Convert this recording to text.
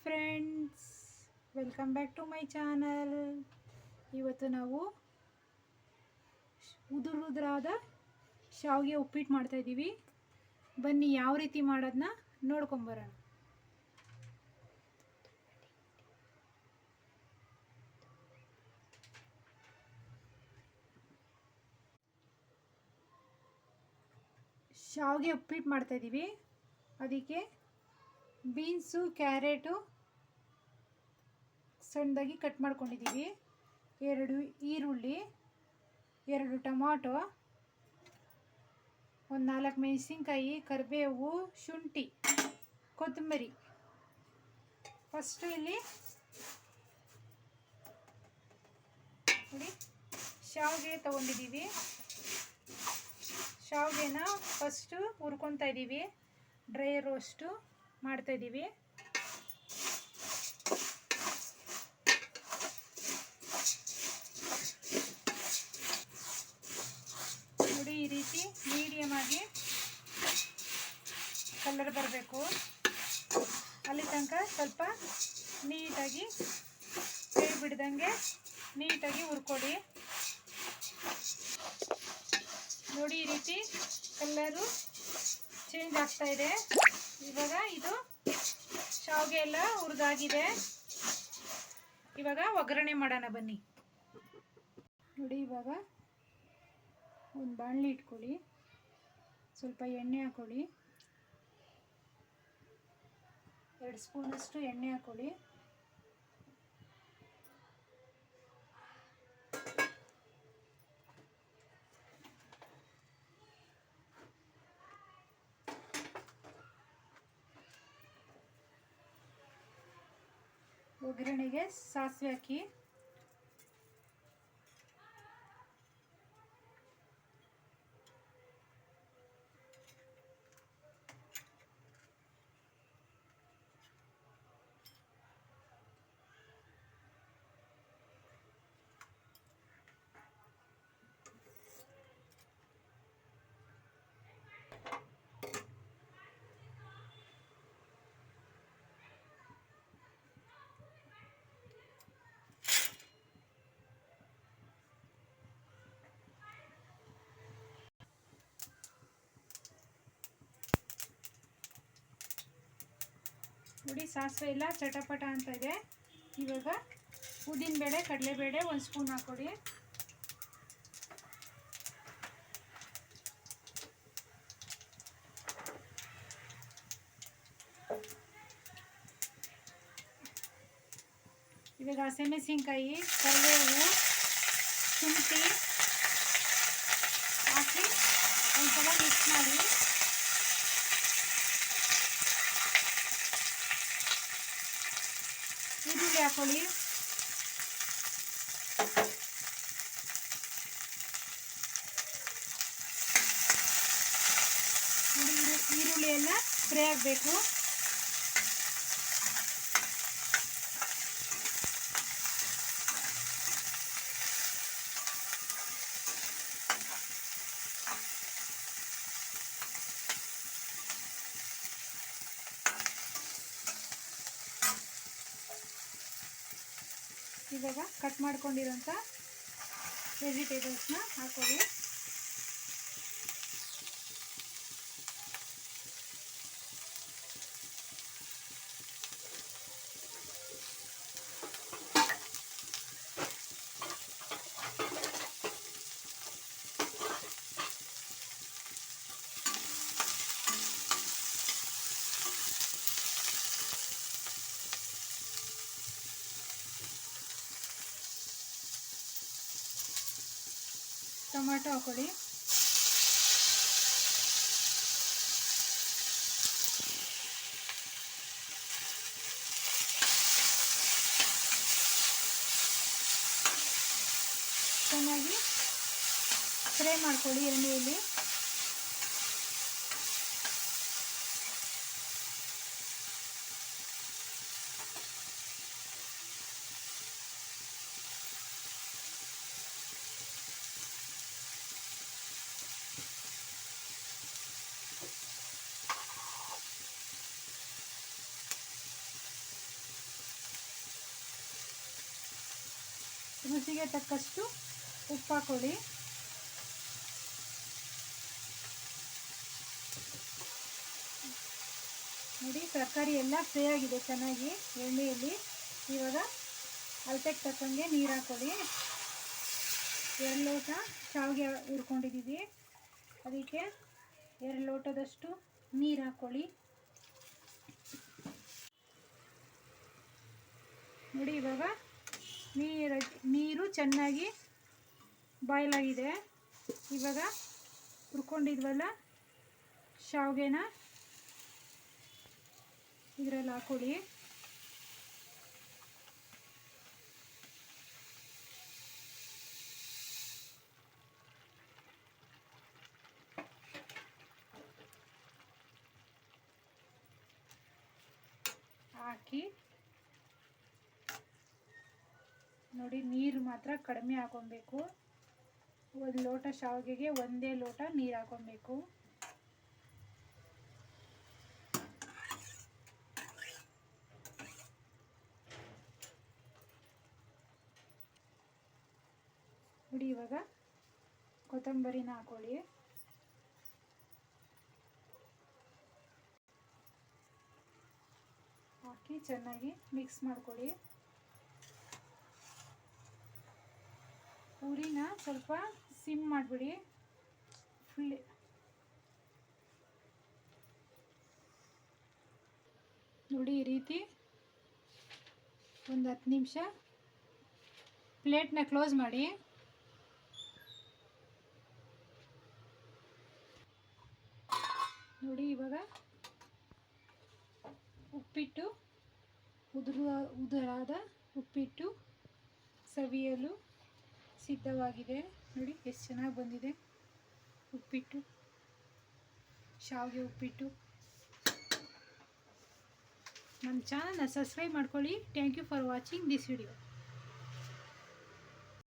Friends welcome back to my channel ಇವತ್ತು ನಾವು ಉದುರುದ್ರಾದ ಶಾವಿಗೆ ಉಪ್ಪಿಟ್ಟು ಮಾಡ್ತಾಯಿದ್ದೀವಿ ಬನ್ನಿ ಯಾವ ರೀತಿ ಮಾಡೋದನ್ನ ನೋಡ್ಕೊಂಬರೋಣ ಶಾವಿಗೆ ಉಪ್ಪಿಟ್ಟು ಮಾಡ್ತಾಯಿದ್ದೀವಿ ಅದಕ್ಕೆ ಬೀನ್ಸು, ಕ್ಯಾರೆಟು ಸಣ್ಣದಾಗಿ ಕಟ್ ಮಾಡ್ಕೊಂಡಿದ್ದೀವಿ. ಎರಡು ಈರುಳ್ಳಿ, ಎರಡು ಟೊಮಾಟೊ, ಒಂದು ನಾಲ್ಕು ಮೆಣಸಿನ್ಕಾಯಿ, ಕರಿಬೇವು, ಶುಂಠಿ, ಕೊತ್ತಂಬರಿ. ಫಸ್ಟು ಇಲ್ಲಿ ನೋಡಿ, ಶಾವಿಗೆ ತೊಗೊಂಡಿದ್ದೀವಿ. ಶಾವಿಗೆನ ಫಸ್ಟು ಹುರ್ಕೊತಾ ಇದ್ದೀವಿ. Dry roast. ಮಾಡ್ತಾಯಿದ್ದೀವಿ ನೋಡಿ ಈ ರೀತಿ ಮೀಡಿಯಮ್ ಆಗಿ ಕಲರ್ ಬರಬೇಕು. ಅಲ್ಲಿ ತನಕ ಸ್ವಲ್ಪ ನೀಟಾಗಿ ಕೈ ಬಿಡ್ದಂಗೆ ನೀಟಾಗಿ ಹುರ್ಕೊಡಿ ನೋಡಿ ಈ ರೀತಿ ಕಲ್ಲರು ಚೇಂಜ್ ಆಗ್ತಾ ಇದೆ. ಇವಾಗ ಇದು ಶಾವಿಗೆ ಎಲ್ಲ ಹುರಿದಾಗಿದೆ. ಇವಾಗ ಒಗ್ಗರಣೆ ಮಾಡೋಣ ಬನ್ನಿ. ನೋಡಿ ಇವಾಗ ಒಂದು ಬಾಣಲಿ ಇಟ್ಕೊಳ್ಳಿ. ಸ್ವಲ್ಪ ಎಣ್ಣೆ ಹಾಕೊಳ್ಳಿ. ಎರಡು ಸ್ಪೂನಷ್ಟು ಎಣ್ಣೆ ಹಾಕೊಳ್ಳಿ. ಒಗ್ಗರಣೆಗೆ ಸಾಸಿವೆ ಹಾಕಿ ನೋಡಿ ಸಾಸಿವೆ ಎಲ್ಲ ಚಟಪಟ ಅಂತ ಇದೆ. ಇವಾಗ ಉದ್ದಿನಬೇಳೆ ಕಡಲೆಬೇಳೆ ಒಂದು ಸ್ಪೂನ್ ಹಾಕೊಡಿ. ಇವಾಗ ಹಸಿಮೆಣಸಿನ್ಕಾಯಿ, ಕರಿಬೇವು, ಶುಂಠಿ ಹಾಕಿ ಒಂದ್ಸಲ ಮಿಕ್ಸ್ ಮಾಡಿ. ಈರುಳ್ಳಿ ಹಾಕೊಳ್ಳಿ ಈರುಳ್ಳಿ ಎಲ್ಲ ಫ್ರೈ ಆಗಬೇಕು ಇವಾಗ ಕಟ್ ಮಾಡ್ಕೊಂಡಿರೋಂಥ ವೆಜಿಟೇಬಲ್ಸ್ನ ಹಾಕೊಳ್ಳಿ. ಟೊಮೆಟೊ ಹಾಕೊಳ್ಳಿ. ಚೆನ್ನಾಗಿ ಫ್ರೈ ಮಾಡ್ಕೊಳ್ಳಿ ಎಣ್ಣೆಯಲ್ಲಿ ರುಚಿಗೆ ತಕ್ಕಷ್ಟು ಉಪ್ಪು ಹಾಕೊಳ್ಳಿ ನೋಡಿ, ತರಕಾರಿ ಎಲ್ಲ ಫ್ರೈ ಆಗಿದೆ, ಚೆನ್ನಾಗಿ ಎಣ್ಣೆಯಲ್ಲಿ. ಇವಾಗ ಅಳತೆಗೆ ತಕ್ಕಂಗೆ ನೀರು ಹಾಕೊಳ್ಳಿ. ಎರಡು ಲೋಟ ಶಾವಿಗೆ ಹುರ್ಕೊಂಡಿದ್ದೀವಿ. ಅದಕ್ಕೆ ಎರಡು ಲೋಟದಷ್ಟು ನೀರು ಹಾಕ್ಕೊಳ್ಳಿ ನೋಡಿ, ಇವಾಗ ನೀರು ನೀರು ಚೆನ್ನಾಗಿ ಬಾಯ್ಲ್ ಆಗಿದೆ ಇವಾಗ ಹುರ್ಕೊಂಡಿದ್ವಲ್ಲ ಶಾವಿಗೆನ ಇದರಲ್ಲಿ ಹಾಕೊಳ್ಳಿ. ಹಾಕಿ ನೋಡಿ, ನೀರು ಮಾತ್ರ ಕಡಿಮೆ ಹಾಕೊಬೇಕು. ಒಂದು ಲೋಟ ಶಾವಿಗೆಗೆ ಒಂದೇ ಲೋಟ ನೀರು ಹಾಕೊಬೇಕು. ನೋಡಿ, ಇವಾಗ ಕೊತ್ತಂಬರಿನ ಹಾಕೊಳ್ಳಿ. ಹಾಕಿ ಚೆನ್ನಾಗಿ ಮಿಕ್ಸ್ ಮಾಡ್ಕೊಳ್ಳಿ. ಸ್ವಲ್ಪ ಸಿಮ್ ಮಾಡಿಬಿಡಿ. ಫುಲ್ ನೋಡಿ ಈ ರೀತಿ ಒಂದು ಹತ್ತು ನಿಮಿಷ ಪ್ಲೇಟ್ನ ಕ್ಲೋಸ್ ಮಾಡಿ. ನೋಡಿ ಇವಾಗ ಉಪ್ಪಿಟ್ಟು ಉದುರು ಉದುರಾದ ಉಪ್ಪಿಟ್ಟು, ಸವಿಯಲು ಸಿದ್ಧವಾಗಿದೆ. ನೋಡಿ, ಎಷ್ಟು ಚೆನ್ನಾಗಿ ಬಂದಿದೆ. ಉಪ್ಪಿಟ್ಟು. ಶಾವಿಗೆ ಉಪ್ಪಿಟ್ಟು. ನಮ್ಮ ಚಾನಲ್ನ ಸಬ್ಸ್ಕ್ರೈಬ್ ಮಾಡ್ಕೊಳ್ಳಿ. Thank you for watching this video